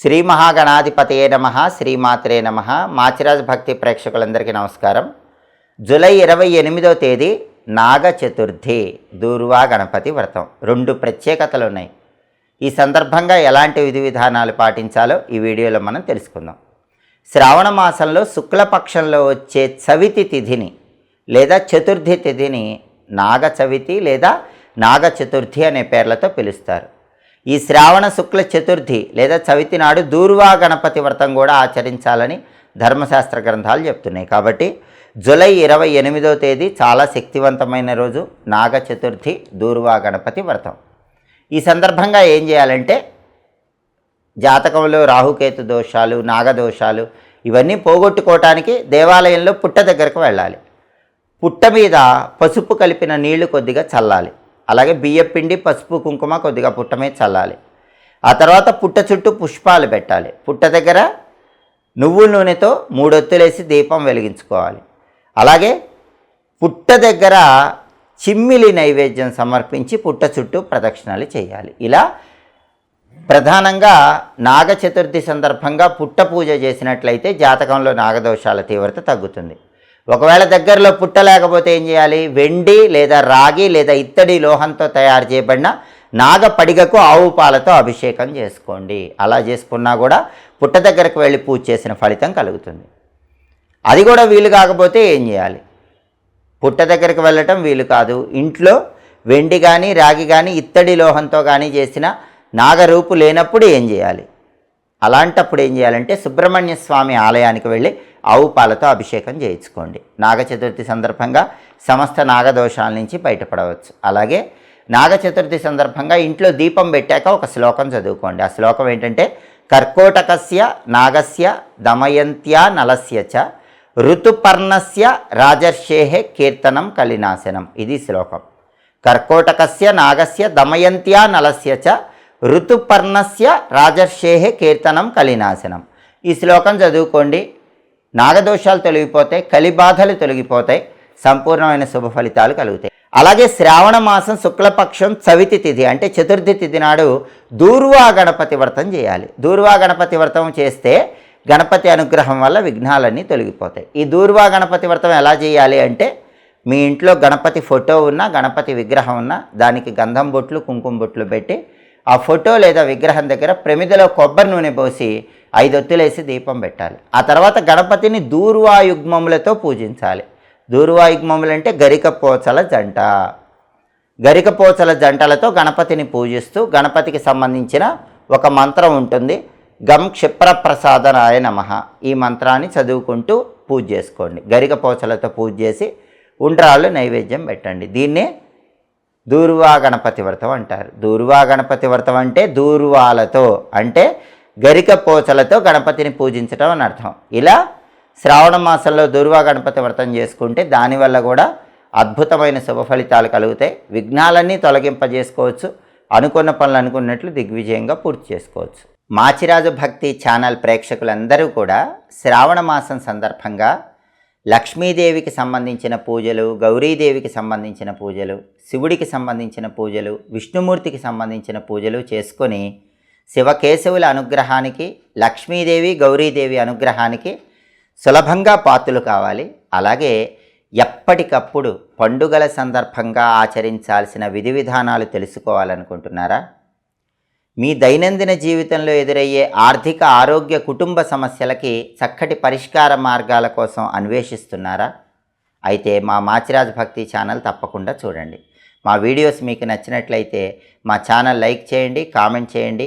శ్రీ మహాగణాధిపతయే నమ శ్రీమాత్రే నమ. మాచిరాజ్ భక్తి ప్రేక్షకులందరికీ నమస్కారం. జూలై ఇరవై ఎనిమిదవ తేదీ నాగ చతుర్థి దూర్వా గణపతి వ్రతం. రెండు ప్రత్యేకతలు ఉన్నాయి. ఈ సందర్భంగా ఎలాంటి విధి విధానాలు పాటించాలో ఈ వీడియోలో మనం తెలుసుకుందాం. శ్రావణ మాసంలో శుక్లపక్షంలో వచ్చే చవితి తిథిని లేదా చతుర్థి తిథిని నాగ చవితి లేదా నాగ చతుర్థి అనే పేర్లతో పిలుస్తారు. ఈ శ్రావణ శుక్ల చతుర్థి లేదా చవితి నాడు దూర్వా గణపతి వ్రతం కూడా ఆచరించాలని ధర్మశాస్త్ర గ్రంథాలు చెప్తున్నాయి. కాబట్టి జూలై ఇరవై ఎనిమిదో తేదీ చాలా శక్తివంతమైన రోజు నాగ చతుర్థి దూర్వా గణపతి వ్రతం. ఈ సందర్భంగా ఏం చేయాలంటే జాతకంలో రాహుకేతు దోషాలు నాగదోషాలు ఇవన్నీ పోగొట్టుకోవటానికి దేవాలయంలో పుట్ట దగ్గరకు వెళ్ళాలి. పుట్ట మీద పసుపు కలిపిన నీళ్ళు కొద్దిగా చల్లాలి. అలాగే బియ్యపిండి పసుపు కుంకుమ కొద్దిగా పుట్ట మీద చల్లాలి. ఆ తర్వాత పుట్ట చుట్టూ పుష్పాలు పెట్టాలి. పుట్ట దగ్గర నువ్వుల నూనెతో మూడొత్తులేసి దీపం వెలిగించుకోవాలి. అలాగే పుట్ట దగ్గర చిమ్మిలి నైవేద్యం సమర్పించి పుట్ట చుట్టూ ప్రదక్షిణాలు చేయాలి. ఇలా ప్రధానంగా నాగ చతుర్థి సందర్భంగా పుట్ట పూజ చేసినట్లయితే జాతకంలో నాగదోషాల తీవ్రత తగ్గుతుంది. ఒకవేళ దగ్గరలో పుట్ట లేకపోతే ఏం చేయాలి? వెండి లేదా రాగి లేదా ఇత్తడి లోహంతో తయారు చేయబడిన నాగ పడిగకు ఆవు పాలతో అభిషేకం చేసుకోండి. అలా చేసుకున్నా కూడా పుట్ట దగ్గరకు వెళ్ళి పూజ చేసిన ఫలితం కలుగుతుంది. అది కూడా వీలు కాకపోతే ఏం చేయాలి? పుట్ట దగ్గరికి వెళ్ళటం వీలు కాదు. ఇంట్లో వెండి కానీ రాగి కానీ ఇత్తడి లోహంతో కానీ చేసిన నాగరూపు లేనప్పుడు ఏం చేయాలి? అలాంటప్పుడు ఏం చేయాలంటే సుబ్రహ్మణ్య స్వామి ఆలయానికి వెళ్ళి ఆవు పాలతో అభిషేకం చేయించుకోండి. నాగ చతుర్థి సందర్భంగా సమస్త నాగదోషాల నుంచి బయటపడవచ్చు. అలాగే నాగ చతుర్థి సందర్భంగా ఇంట్లో దీపం పెట్టాక ఒక శ్లోకం చదువుకోండి. ఆ శ్లోకం ఏంటంటే కర్కోటకస్య నాగస్య దమయంత్యా నలస్య చ ఋతుపర్ణస్య రాజర్షేహే కీర్తనం కలినాశనం. ఇది శ్లోకం. కర్కోటకస్య నాగస్య దమయంత్యా నలస్య చ ఋతుపర్ణస్య రాజర్షేహే కీర్తనం కలినాశనం. ఈ శ్లోకం చదువుకోండి. నాగదోషాలు తొలగిపోతాయి కలిబాధలు తొలగిపోతాయి సంపూర్ణమైన శుభ ఫలితాలు కలుగుతాయి. అలాగే శ్రావణ మాసం శుక్లపక్షం చవితి తిథి అంటే చతుర్థి తిథి నాడు దూర్వా గణపతి వ్రతం చేయాలి. దూర్వా గణపతి వ్రతం చేస్తే గణపతి అనుగ్రహం వల్ల విఘ్నాలన్నీ తొలగిపోతాయి. ఈ దూర్వా గణపతి వ్రతం ఎలా చేయాలి అంటే మీ ఇంట్లో గణపతి ఫోటో ఉన్నా గణపతి విగ్రహం ఉన్నా దానికి గంధం బొట్లు కుంకుమ బొట్లు పెట్టి ఆ ఫోటో లేదా విగ్రహం దగ్గర ప్రమిదలో కొబ్బరి నూనె పోసి ఐదు ఒత్తులేసి దీపం పెట్టాలి. ఆ తర్వాత గణపతిని దూర్వాయుగ్మములతో పూజించాలి. దూర్వాయుగ్మములు అంటే గరికపోచల జంట. గరికపోచల జంటలతో గణపతిని పూజిస్తూ గణపతికి సంబంధించిన ఒక మంత్రం ఉంటుంది. గం క్షిప్రప్రసాదనాయ నమ. ఈ మంత్రాన్ని చదువుకుంటూ పూజ చేసుకోండి. గరికపోచలతో పూజ చేసి ఉండ్రాళ్ళు నైవేద్యం పెట్టండి. దీన్నే దూర్వా గణపతి వ్రతం అంటారు. దూర్వా గణపతి వ్రతం అంటే దూర్వాలతో అంటే గరిక పోచలతో గణపతిని పూజించడం అని అర్థం. ఇలా శ్రావణ మాసంలో దుర్వా గణపతి వ్రతం చేసుకుంటే దానివల్ల కూడా అద్భుతమైన శుభ ఫలితాలు కలుగుతాయి. విఘ్నాలన్నీ తొలగింపజేసుకోవచ్చు. అనుకున్న పనులు అనుకున్నట్లు దిగ్విజయంగా పూర్తి చేసుకోవచ్చు. మాచిరాజు భక్తి ఛానల్ ప్రేక్షకులందరూ కూడా శ్రావణ మాసం సందర్భంగా లక్ష్మీదేవికి సంబంధించిన పూజలు గౌరీదేవికి సంబంధించిన పూజలు శివుడికి సంబంధించిన పూజలు విష్ణుమూర్తికి సంబంధించిన పూజలు చేసుకొని శివకేశవుల అనుగ్రహానికి లక్ష్మీదేవి గౌరీదేవి అనుగ్రహానికి సులభంగా పాత్రలు కావాలి. అలాగే ఎప్పటికప్పుడు పండుగల సందర్భంగా ఆచరించాల్సిన విధి విధానాలు తెలుసుకోవాలనుకుంటున్నారా? మీ దైనందిన జీవితంలో ఎదురయ్యే ఆర్థిక ఆరోగ్య కుటుంబ సమస్యలకి చక్కటి పరిష్కార మార్గాల కోసం అన్వేషిస్తున్నారా? అయితే మా మాచిరాజ్ భక్తి ఛానల్ తప్పకుండా చూడండి. మా వీడియోస్ మీకు నచ్చినట్లయితే మా ఛానల్ లైక్ చేయండి కామెంట్ చేయండి.